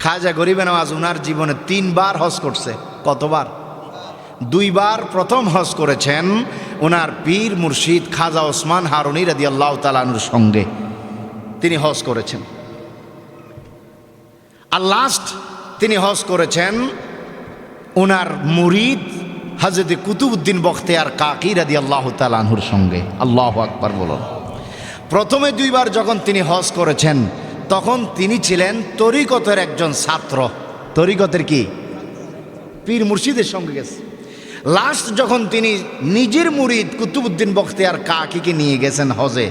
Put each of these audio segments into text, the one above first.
খাজা গরিবে নওয়াজ উনার জীবনে তিনবার হজ করছে। কতবার? দুইবার প্রথম হজ করেছেন ওনার পীর মুর্শিদ খাজা ওসমান হারুনি রাদি আল্লাহ তালানুর সঙ্গে। তিনি হজ করেছেন। আর লাস্ট তিনি হজ করেছেন ওনার মুরিদ হাজরত কুতুবুদ্দিন বখতিয়ার কাকি রাদি আল্লাহ তালানহুর সঙ্গে। আল্লাহ আকবার বলুন। প্রথমে দুইবার যখন তিনি হজ করেছেন তখন তিনি ছিলেন তরিকতের একজন ছাত্র। তরিকতের কি? পীর মুর্শিদের সঙ্গে গেছে। লাস্ট যখন তিনি নিজের মুরিদ কুতুবুদ্দিন বখতিয়ার কাকিকে নিয়ে গেছেন হজে,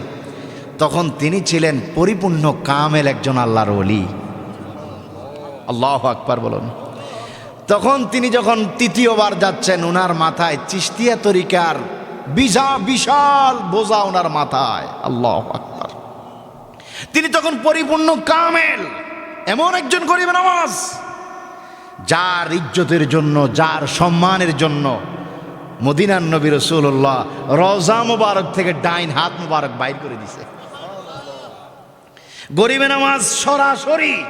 তখন তিনি ছিলেন পরিপূর্ণ কামেল একজন আল্লাহর অলি আল্লাহ আকবার বলুন। তখন তিনি যখন তৃতীয়বার যাচ্ছেন ওনার মাথায় চিস্তিয়া তরিকার বিশা, বিশাল বোঝা ওনার মাথায়। আল্লাহ আকবার। তিনি তখন পরিপূর্ণ কামেল। এমন একজন গরিব নামাজ, যার ইজ্জতের জন্য, যার সম্মানের জন্য মদিনার নবী রসুল্লাহ রজা মুবারক থেকে ডাইন হাত মুবারক বাইর করে দিছে। গরিবে নামাজ সরাসরি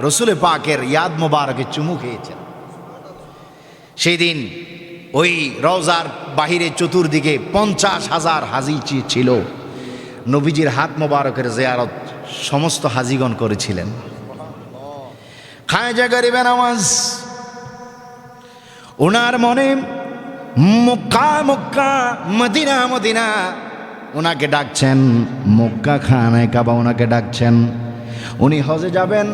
রসুলে পাকের ইয়াদ মুবারকে চুমু খেয়েছেন। সেই দিন ওই রওজার বাহিরে চতুর্দিকে পঞ্চাশ হাজার হাজি ছিল। নবীজির হাত মোবারকের জিয়ারত সমস্ত হাজিগণ করেছিলেন। খায়জা গরিবে নামাজ। ওনার মনে মক্কা মক্কা, মদিনা মদিনা ওনাকে ডাকছেন, মক্কা খানায় কাবা ওনাকে ডাকছেন। উনি হজে যাবেন,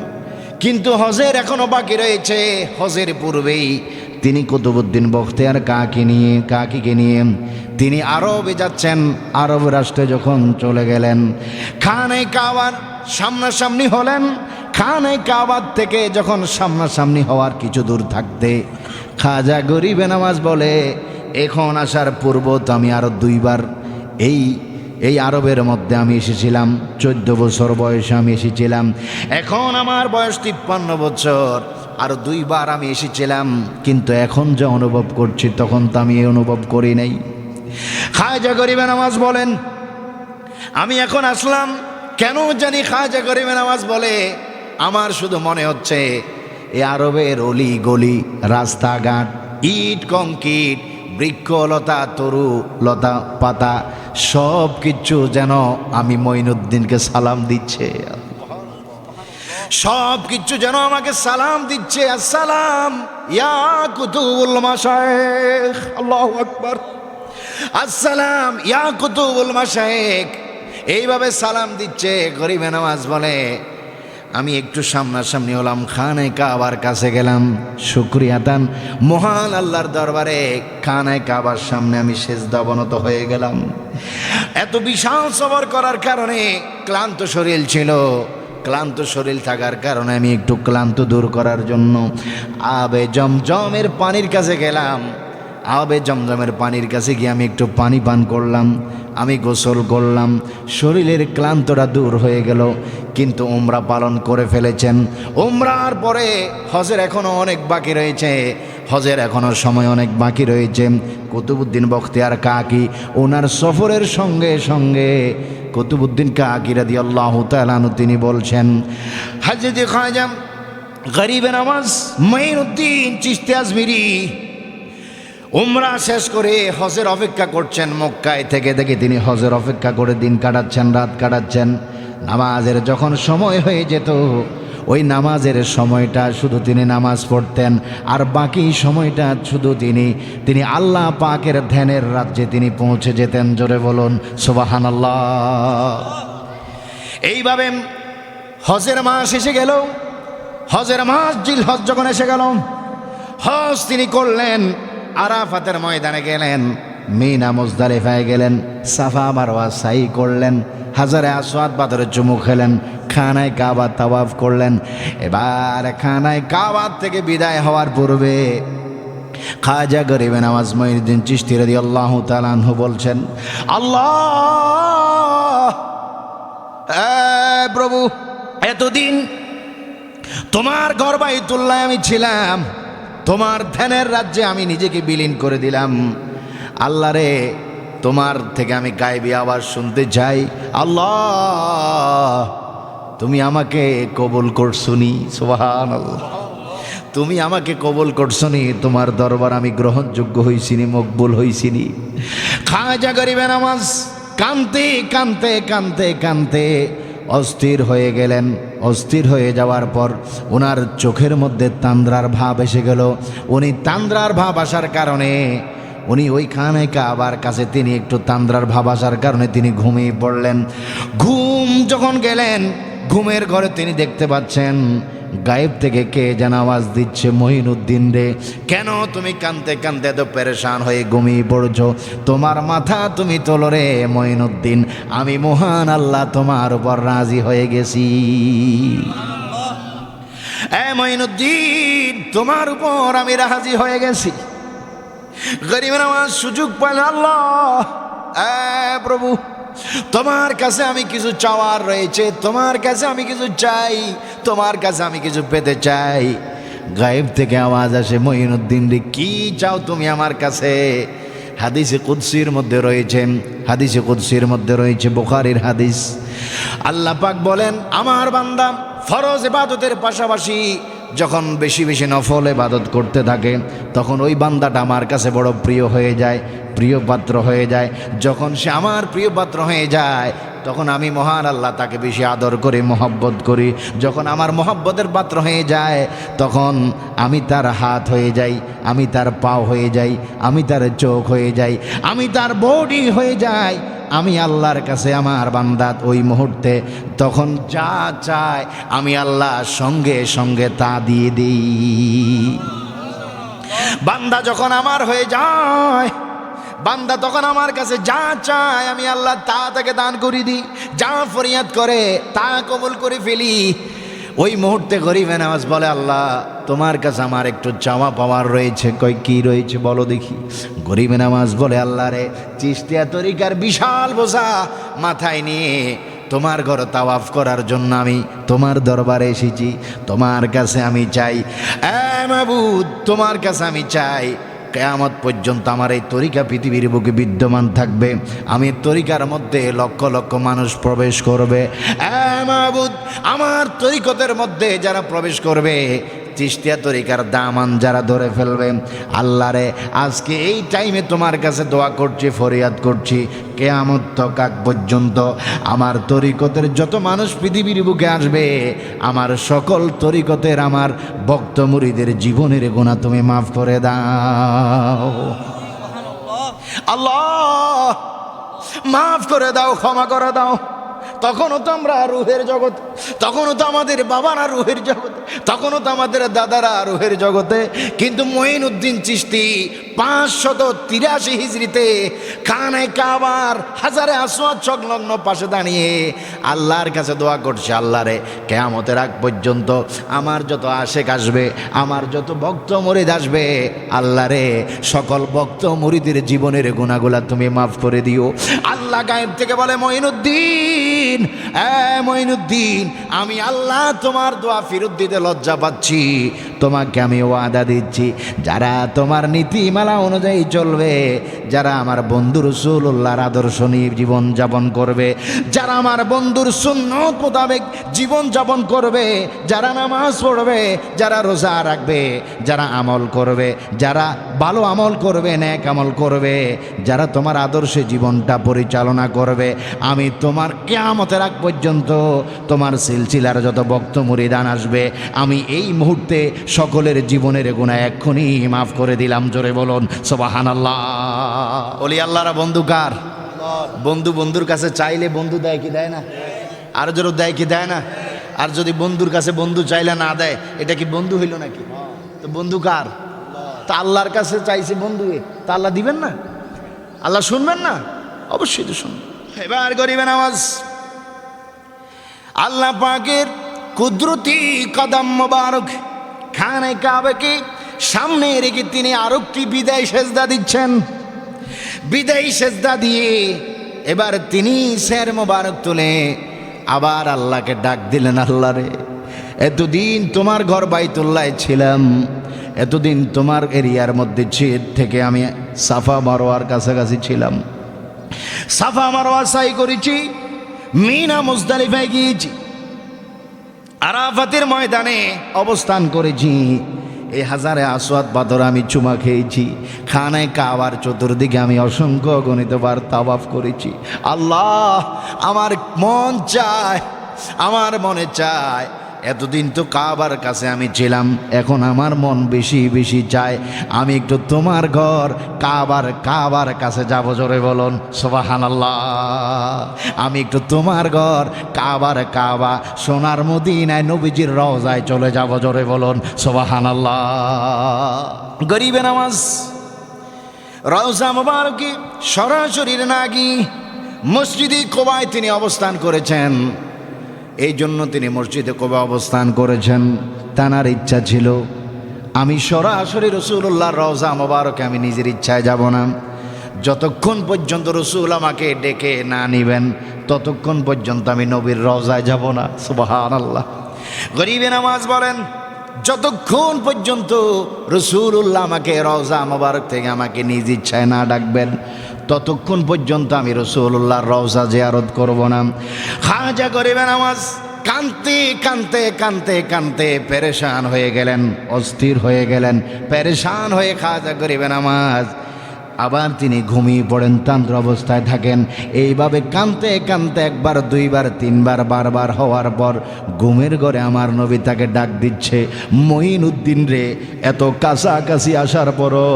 কিন্তু হজের এখনও বাকি রয়েছে, হজের পূর্বেই তিনি কুতুবুদ্দিন বখতিয়ার কাকে নিয়ে কাকিকে নিয়ে? তিনি আরবে যাচ্ছেন, আরব রাষ্ট্রে যখন চলে গেলেন। খানে কাবার সামনাসামনি হলেন। খানে কাবার থেকে যখন সামনাসামনি হওয়ার কিছু দূর থাকতে খাজা গরিবে নামাজ বলে, এখন আসার পূর্ব তো আমি আরও দুইবার এই এই আরবের মধ্যে আমি এসেছিলাম। চোদ্দ বছর বয়সে আমি এসেছিলাম। এখন আমার বয়স তিপ্পান্ন বছর। আরও দুইবার আমি এসেছিলাম, কিন্তু এখন যে অনুভব করছি তখন তো আমি অনুভব করি নাই। খাজা গরিবে নামাজ বলেন, আমি এখন আসলাম, কেন জানি খাজা গরিবে নামাজ বলে, আমার শুধু মনে হচ্ছে, এ আরবের অলি গলি, রাস্তাঘাট, ইট, কংক্রিট, বৃক্ষ, লতা, তরু, লতা, পাতা সব কিছু যেন আমি মঈনুদ্দিনকে সালাম দিচ্ছে। সব কিছু যেন আমাকে সালাম দিচ্ছে। আসসালাম। ইয়া কুতুবুল মাশায়েখ। আল্লাহু আকবার। আসসালাম। ইয়া কুতুবুল মাশায়েখ। এইভাবে সালাম দিচ্ছে। গরিবে নামাজ বলে। আমি একটু সামনাসামনি হলাম। খানে কাবার কাছে গেলাম। শুক্রিয়া দান। মহান আল্লাহর দরবারে খানে কাবার সামনে আমি শেষ দাবনত হয়ে গেলাম। এত বিশাল সবর করার কারণে ক্লান্ত শরীর ছিল। ক্লান্ত শরীর থাকার কারণে আমি একটু ক্লান্ত দূর করার জন্য আবে জমজমের পানির কাছে গেলাম। আবে জমজমের পানির কাছে গিয়ে আমি একটু পানি পান করলাম, আমি গোসল করলাম, শরীরের ক্লান্তটা দূর হয়ে গেল। কিন্তু ওমরা পালন করে ফেলেছেন। ওমরার পরে হজের এখনও অনেক বাকি রয়েছে। হজের এখনও সময় অনেক বাকি রয়েছে। কুতুবুদ্দিন বখতিয়ার কাকি, ওনার সফরের সঙ্গে সঙ্গে কুতুবুদ্দিন কাকি রাদি আল্লাহ তালানু তিনি বলছেন, হাজরত খাজাম গরিবে নামাজ, মঈনুদ্দিন চিস্তে আজমিরি, উমরা শেষ করে হজের অপেক্ষা করছেন মক্কায় থেকে থেকে তিনি হজের অপেক্ষা করে দিন কাটাচ্ছেন, রাত কাটাচ্ছেন। নামাজের যখন সময় হয়ে যেত ওই নামাজের সময়টা শুধু তিনি নামাজ পড়তেন, আর বাকি সময়টা শুধু তিনি তিনি আল্লাহ পাকের ধ্যানের রাজ্যে তিনি পৌঁছে যেতেন, জোরে বলুন সুবাহান আল্লাহ এইভাবে হজের মাস এসে গেল, হজের মাস জিল হজ যখন এসে গেল, হজ তিনি করলেন, আরাফাতের ময়দানে গেলেন, মিনা মুজদালিফায় গেলেন, সাফা মারওয়া সাই করলেন, হাজারে আসওয়াদ বাদরের চুমু খেলেন খানায় কাবা তাওয়াফ করলেন। এবার খানায় কাবার থেকে বিদায় হওয়ার পূর্বে খাজা গরিবে নামাজ মঈনুদ্দিন চিস্তি রাদি আল্লাহ তালানহু বলছেন, আল্লাহ প্রভু, এতদিন তোমার গর্বাইতুল্লাহ আমি ছিলাম, তোমার ধ্যানের রাজ্যে আমি নিজেকে বিলীন করে দিলাম। আল্লাহ রে, তোমার থেকে আমি গাইবি আবার শুনতে চাই। আল্লাহ তুমি আমাকে কবুল করছুনি সোহান তুমি আমাকে কবুল করছনি তোমার দরবার আমি গ্রহণযোগ্য হইছিনি মকবুল হইছিনি খাজা গরিবে নামাজ কানতে কানতে কানতে কানতে অস্থির হয়ে গেলেন। অস্থির হয়ে যাওয়ার পর ওনার চোখের মধ্যে তান্দ্রার ভাব এসে গেল। উনি তান্দ্রার ভাব আসার কারণে, উনি ওই খানে কাবার কাছে তিনি একটু তান্দ্রার ভাব আসার কারণে তিনি ঘুমিয়ে পড়লেন। ঘুম যখন গেলেন ঘুমের ঘরে তিনি দেখতে পাচ্ছেন, গায়েব থেকে কে যেন আওয়াজ দিচ্ছে, মহিনুদ্দিন রে, কেন তুমি কানতে কানতে এত পেরেশান হয়ে ঘুমিয়ে পড়ছো? তোমার মাথা তুমি তোলো রে, মহিনুদ্দিন, আমি মহান আল্লাহ তোমার উপর রাজি হয়ে গেছি। এ মহিনুদ্দিন, তোমার উপর আমি রাজি হয়ে গেছি। গরিবের আমার সুযোগ পাইল আল্লাহ। প্রভু। তোমার কাছে আমি কিছু চাওয়ার রয়েছে, তোমার কাছে আমি কিছু চাই, তোমার কাছে আমি কিছু পেতে চাই। গায়েব থেকে আওয়াজ আসে মহিনুদ্দিন রে, কি চাও তুমি আমার কাছে? হাদিসে কুদ্সির মধ্যে রয়েছেন হাদিসে কুদ্সির মধ্যে রয়েছে, বুখারির হাদিস। আল্লাহ পাক বলেন, আমার বান্দা ফরজ ইবাদতের পাশাপাশি যখন বেশি বেশি নফল ইবাদত করতে থাকে, তখন ওই বান্দাটা আমার কাছে বড় প্রিয় হয়ে যায়। প্রিয় পাত্র হয়ে যায়। যখন সে আমার প্রিয় পাত্র হয়ে যায়, তখন আমি মহান আল্লাহ তাকে বেশি আদর করি, মহব্বত করি। যখন আমার মহব্বতের পাত্র হয়ে যায়, তখন আমি তার হাত হয়ে যাই, আমি তার পাও হয়ে যাই, আমি তার চোখ হয়ে যাই, আমি তার বডি হয়ে যাই। আমি আল্লাহর কাছে আমার বান্দাত ওই মুহূর্তে, তখন যা চায় আমি আল্লাহ সঙ্গে সঙ্গে তা দিয়ে দিই। বান্দা যখন আমার হয়ে যায় বান্দা তখন আমার কাছে, যা চায় আমি আল্লাহ তা তাকে দান করে দিই যা ফরিয়াদ করে তা কবল করে ফেলি। ওই মুহূর্তে গরিবে নামাজ বলে, আল্লাহ, তোমার কাছে আমার একটু চাওয়া পাওয়ার রয়েছে। কই কি রয়েছে বলো দেখি। গরিবে নামাজ বলে, আল্লাহ রে, চিস্তিয়া তরিকার বিশাল বোঝা মাথায় নিয়ে তোমার ঘর তাওয়াফ করার জন্য আমি তোমার দরবারে এসেছি। তোমার কাছে আমি চাই। এ মাবুদ, তোমার কাছে আমি চাই। কেয়ামত পর্যন্ত আমার এই তরিকা পৃথিবীর বুকে বিদ্যমান থাকবে। আমি তরিকার মধ্যে লক্ষ লক্ষ মানুষ প্রবেশ করবে। আমার তরিকতের মধ্যে যারা প্রবেশ করবে চিস্তিয়া তরিকার দামান যারা ধরে ফেলবে। আল্লাহরে আজকে এই টাইমে তোমার কাছে দোয়া করছি ফরিয়াদ করছি কেয়ামত তকাক পর্যন্ত আমার তরিকতের যত মানুষ পৃথিবীর বুকে আসবে আমার সকল তরিকতের আমার ভক্ত মুড়িদের জীবনের গুণা তুমি মাফ করে দাও। আল্লাহ মাফ করে দাও ক্ষমা করে দাও। তখনও তো আমরা রুহের জগৎ, তখনও তো আমাদের বাবারা রুহের জগৎ, তখনও তো আমাদের দাদারা রুহের জগতে। কিন্তু মঈন উদ্দিন চিস্তি পাঁচশত তিরাশি হিজড়িতে খানে কাবার হাজারে আসোয়াদ সংলগ্ন পাশে দাঁড়িয়ে আল্লাহর কাছে দোয়া করছে, আল্লাহরে, কেয়ামতের আগ পর্যন্ত আমার যত আশেক আসবে, আমার যত ভক্ত মরিদ আসবে, আল্লাহরে, সকল ভক্ত মরিদের জীবনের গুণাগুলা তুমি মাফ করে দিও। আল্লাহ গায়েব থেকে বলে, মঈনুদ্দিন! এ মঈনুদ্দিন আমি আল্লাহ তোমার দোয়া ফিরত দিতে লজ্জা পাচ্ছি। তোমাকে আমি ওয়াদা দিচ্ছি, যারা তোমার নীতিমালা অনুযায়ী চলবে, যারা আমার বন্ধু রসুল্লাহর আদর্শ নিয়ে জীবনযাপন করবে, যারা আমার বন্ধুর সুন্নত মোতাবেক জীবনযাপন করবে, যারা নামাজ পড়বে, যারা রোজা রাখবে, যারা আমল করবে, যারা ভালো আমল করবে ন্যাক আমল করবে, যারা তোমার আদর্শে জীবনটা পরিচালনা করবে, আমি তোমার কেয়ামতের আগ পর্যন্ত তোমার সিলসিলার যত বক্ত মুরিদান আসবে, আমি এই মুহূর্তে সকলের জীবনের গুণা এক্ষুনি মাফ করে দিলাম, জোরে বলুন সবাহান আল্লাহ বলি, আল্লাহরা বন্ধু কার? বন্ধু বন্ধুর কাছে চাইলে বন্ধু দেয় কি দেয় না? আর জোর দেয় কি দেয় না? আর যদি বন্ধুর কাছে বন্ধু চাইলে না দেয়, এটা কি বন্ধু হইল নাকি? তো বন্ধু কার? তা আল্লাহর কাছে চাইছে বন্ধু তা আল্লাহ দিবেন না? আল্লাহ শুনবেন না? অবশ্যই তো শুনবেন। এবার গরিবেন আওয়াজ আল্লাহ পাকের কুদরতি কদম মোবারক খানে কাবেকে সামনে রেখে তিনি আরও কি বিদায় সেজদা দিচ্ছেন। বিদায় সেজদা দিয়ে এবার তিনি স্যার মোবারক তুলে আবার আল্লাহকে ডাক দিলেন, আল্লাহ রে, এতদিন তোমার ঘর বাইতুল্লায় ছিলাম, এতদিন তোমার এরিয়ার মধ্যে থেকে আমি সাফা মারোয়ার কাছাকাছি ছিলাম। সাফা মারোয়া সাই করেছি, মিনা মুজদালিফায় গিয়েছি আরাফাতের ময়দানে অবস্থান করেছি। এই হাজারে আসোয়াদ বাদর আমি চুমা খেয়েছি। খানায় কাওয়ার চতুর্দিকে আমি অসংখ্য গণিতবার তাবাফ করেছি। আল্লাহ আমার মন চায়, আমার মনে চায় এতদিন তো কাবার কাছে আমি ছিলাম, এখন আমার মন বেশি বেশি চায়, আমি একটু তোমার ঘর কাবার কাবার কাছে যাব, জোরে বলুন সোবাহান আল্লাহ আমি একটু তোমার ঘর কাবার কাবা, সোনার মদিনায় নবীজির রওজায় চলে যাব, জোরে বলুন সোবাহান আল্লাহ গরিবে নামাজ, রওজা মোবারকি সরাসরি নাগি, মসজিদে কোবায় তিনি অবস্থান করেছেন। এই জন্য তিনি মসজিদে কোবা অবস্থান করেছেন। তানার ইচ্ছা ছিল, আমি সরাসরি রসুল্লাহ রওজা মোবারকে আমি নিজের ইচ্ছায় যাব না। যতক্ষণ পর্যন্ত রসুল আমাকে ডেকে না নিবেন, ততক্ষণ পর্যন্ত আমি নবীর রওজায় যাব না। সুবাহান আল্লাহ গরিবে নামাজ বলেন, যতক্ষণ পর্যন্ত রসুল্লাহ আমাকে রওজা মোবারক থেকে আমাকে নিজ ইচ্ছায় না ডাকবেন ততক্ষণ পর্যন্ত আমি রসুল্লাহর রওজা জিয়ারত করব না। খাজা গরিবে নামাজ কানতে কানতে কানতে কানতে পেরেশান হয়ে গেলেন, অস্থির হয়ে গেলেন, পেরেশান হয়ে খাজা গরিবে নামাজ। আবার তিনি ঘুমিয়ে পড়েন তান্ত্র অবস্থায় থাকেন। এইভাবে কানতে কানতে একবার, দুইবার, তিনবার, বারবার হওয়ার পর ঘুমের ঘরে আমার নবী তাকে ডাক দিচ্ছে মঈন উদ্দিন রে, এত কাছাকাছি আসার পরও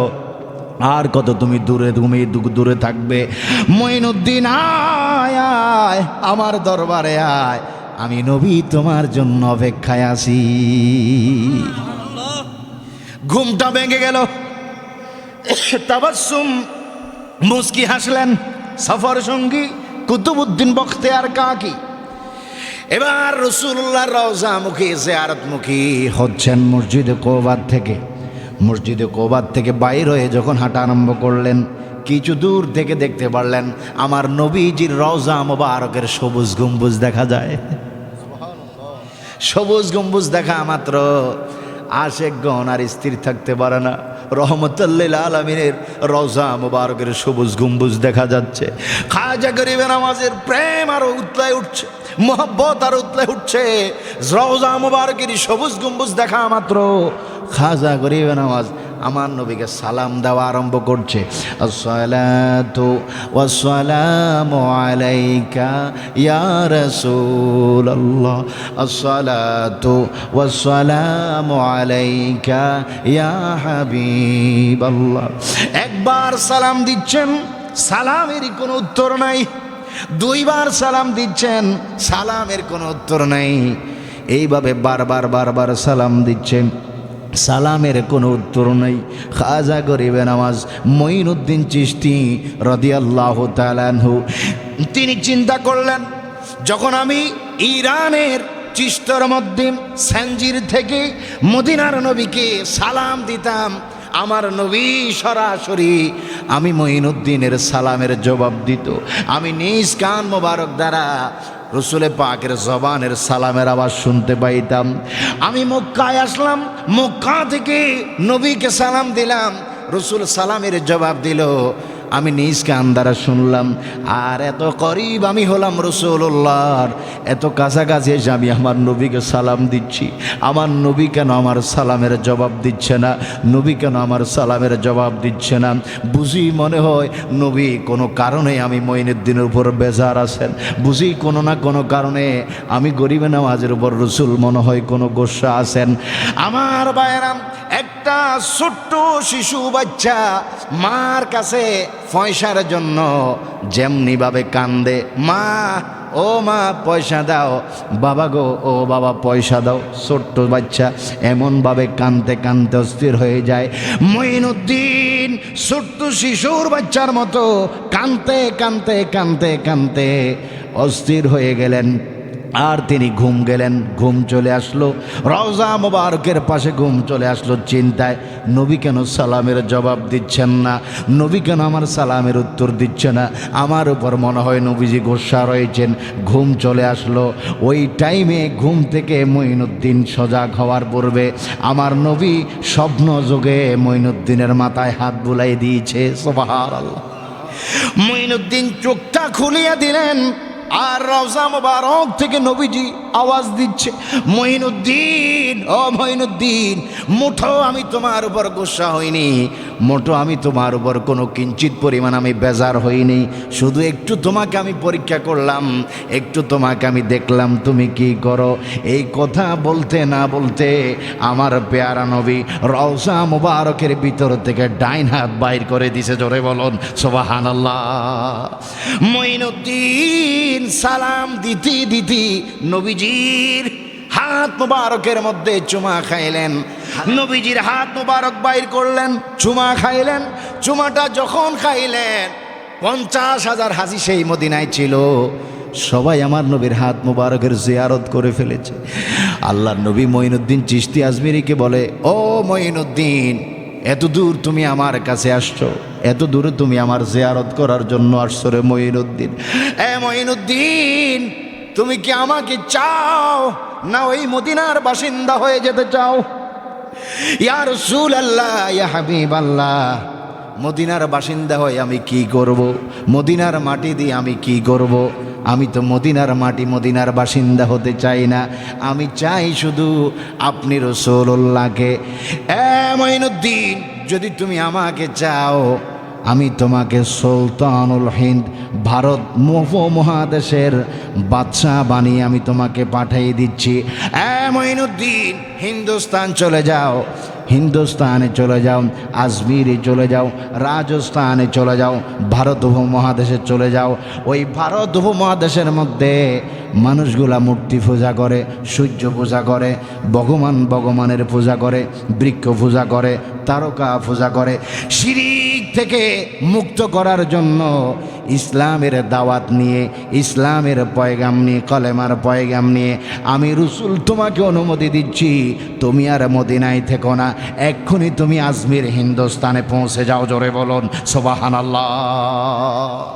আর কত তুমি দূরে তুমি দূরে থাকবে। মঈনুদ্দিন, আয় আয়, আমার দরবারে আয়। আমি নবী তোমার জন্য অপেক্ষায় আছি। ঘুমটা ভেঙে গেল। তাবাসুম মুস্কি হাসলেন। সফর সঙ্গী কুতুবুদ্দিন বখতিয়ার কাকি। এবার রসুল্লাহ রওজা মুখী জিয়ারত মুখী হচ্ছেন মসজিদে কোবাদ থেকে। মসজিদে কোবাদ থেকে বাইর হয়ে যখন হাঁটা আরম্ভ করলেন, কিছু দূর থেকে দেখতে পারলেন, আমার নবীজির রওজা মোবারকের সবুজ গম্বুজ দেখা যায়। সবুজ গম্বুজ দেখা মাত্র। আশেক গণ আর স্থির থাকতে পারে না। রহমতুল্লিল আলমিনের রওজা মোবারকের সবুজ গম্বুজ দেখা যাচ্ছে। খাজা গরিবের আমাদের প্রেম আরও উতলায় উঠছে, মোহব্বত আর উতলায় উঠছে। রওজা মুবারকের সবুজ গম্বুজ দেখা মাত্র। খাজা গরিবের নামাজ, আমার নবীকে সালাম দেওয়া আরম্ভ করছে। একবার সালাম দিচ্ছেন, সালামের কোনো উত্তর নাই। দুইবার সালাম দিচ্ছেন, সালামের কোনো উত্তর নাই। এইভাবে বারবার বারবার সালাম দিচ্ছেন। সালামের কোনো উত্তর নেই। খাজা গরিবে নামাজ মঈনুদ্দিন চিস্তি রদিয়াল্লাহ তালানহু তিনি চিন্তা করলেন, যখন আমি ইরানের চিস্তর মধ্যে স্যাঞ্জির থেকে মদিনার নবীকে সালাম দিতাম, আমার নবী সরাসরি আমি মঈনুদ্দিনের সালামের জবাব দিত। আমি নিজ কান মোবারক দ্বারা রসুলে পাকের জবানের সালামের আওয়াজ শুনতে পাইতাম। আমি মক্কায় আসলাম, মক্কা থেকে নবীকে সালাম দিলাম। রসুল সালামের জবাব দিল আমি নিজ কান দ্বারা শুনলাম, আর এত করিব আমি হলাম রসুল্লাহর এত কাছাকাছি এসে আমি আমার নবীকে সালাম দিচ্ছি। আমার নবী কেন আমার সালামের জবাব দিচ্ছে না? নবী কেন আমার সালামের জবাব দিচ্ছে না? বুঝি মনে হয় নবী কোনো কারণে আমি মঈনুদ্দিনের উপর বেজার আছেন। বুঝি কোনো না কোনো কারণে আমি গরিবে নামাজের উপর রসুল মনে হয় কোনো গোসা আছেন। আমার বায়রাম একটা ছোট্ট শিশু বাচ্চা মার কাছে পয়সার জন্য যেমনিভাবে কান্দে, মা, ও মা, পয়সা দাও। বাবা গো, ও বাবা, পয়সা দাও। ছোট্ট বাচ্চা এমনভাবে কানতে কানতে অস্থির হয়ে যায়। মঈনুদ্দিন ছোট্ট শিশুর বাচ্চার মতো কানতে কানতে কানতে কানতে অস্থির হয়ে গেলেন। আর তিনি ঘুম গেলেন, ঘুম চলে আসলো। রওজা মোবারকের পাশে ঘুম চলে আসলো চিন্তায়। নবী কেন সালামের জবাব দিচ্ছেন না? নবী কেন আমার সালামের উত্তর দিচ্ছে না? আমার উপর মনে হয় নবীজি গোসা রয়েছেন, ঘুম চলে আসলো। ওই টাইমে ঘুম থেকে মঈনুদ্দিন সজাগ হওয়ার পূর্বে আমার নবী স্বপ্ন যোগে মঈনুদ্দিনের মাথায় হাত বুলাই দিয়েছে। সোবাহার মঈনুদ্দিন চোখটা খুলিয়ে দিলেন। আর রওজা মোবারক থেকে নবীজি আওয়াজ দিচ্ছে মঈনুদ্দিন ও মহিনুদ্দিন, মুঠো আমি তোমার উপর গুসা হইনি মোটো আমি তোমার উপর কোনো কিঞ্চিত পরিমাণ আমি বেজার হইনি, শুধু একটু তোমাকে আমি পরীক্ষা করলাম, একটু তোমাকে আমি দেখলাম, তুমি কি করো? এই কথা বলতে না বলতে আমার পেয়ারা নবী রওসা মুবারকের ভিতর থেকে ডাইন হাত বাইর করে দিছে, জোরে বলুন সোবাহান মঈনুদ্দিন সালাম, দিতি দিতি। নবীজির হাত মুবারকের মধ্যে চুমা খাইলেন। নবীজির হাত মুবারক বাইর করলেন, চুমা খাইলেন। চুমাটা যখন খাইলেন, পঞ্চাশ হাজার হাজি সেই মদিনায় ছিল। সবাই আমার নবীর হাত মুবারকের জিয়ারত করে ফেলেছে। আল্লাহ নবী মঈনুদ্দিন চিস্তি আজমিরিকে বলে, ও মঈনুদ্দিন, এত দূর তুমি আমার কাছে আসছো? এত দূরে তুমি আমার জিয়ারত করার জন্য আসছো রে মঈনুদ্দিন। এ মঈনুদ্দিন, তুমি কি আমাকে চাও? না ওই মদিনার বাসিন্দা হয়ে যেতে চাও? ইয়ার সুল আল্লাহ ইয়া হাবিব আল্লাহ মদিনার বাসিন্দা হয়ে আমি কি করব? মদিনার মাটি দিয়ে আমি কি করব? আমি তো মদিনার মাটি মদিনার বাসিন্দা হতে চাই না। আমি চাই শুধু আপনি রসুল্লাহকে এ মঈনুদ্দিন, যদি তুমি আমাকে চাও আমি তোমাকে সুলতানুল হিন্দ, ভারত মোহ মহাদেশের বাদশাহ বানিয়ে আমি তোমাকে পাঠিয়ে দিচ্ছি। মঈনুদ্দিন, হিন্দুস্তান চলে যাও। হিন্দুস্তানে চলে যাও, আজমিরে চলে যাও, রাজস্থানে চলে যাও, ভারত উপমহাদেশে চলে যাও। ওই ভারত উপমহাদেশের মধ্যে মানুষগুলা মূর্তি পূজা করে, সূর্য পূজা করে, ভগবান ভগবানের পূজা করে, বৃক্ষ পূজা করে, তারকা পূজা করে শিরিক থেকে মুক্ত করার জন্য ইসলামের দাওয়াত নিয়ে, ইসলামের পয়গাম নিয়ে, কলেমার পয়গাম নিয়ে আমি রসুল তোমাকে অনুমতি দিচ্ছি। তুমি আর মদিনায় থেকো না। এক্ষুনি তুমি আজমির হিন্দুস্তানে পৌঁছে যাও, জোরে বলুন সোবাহান আল্লাহ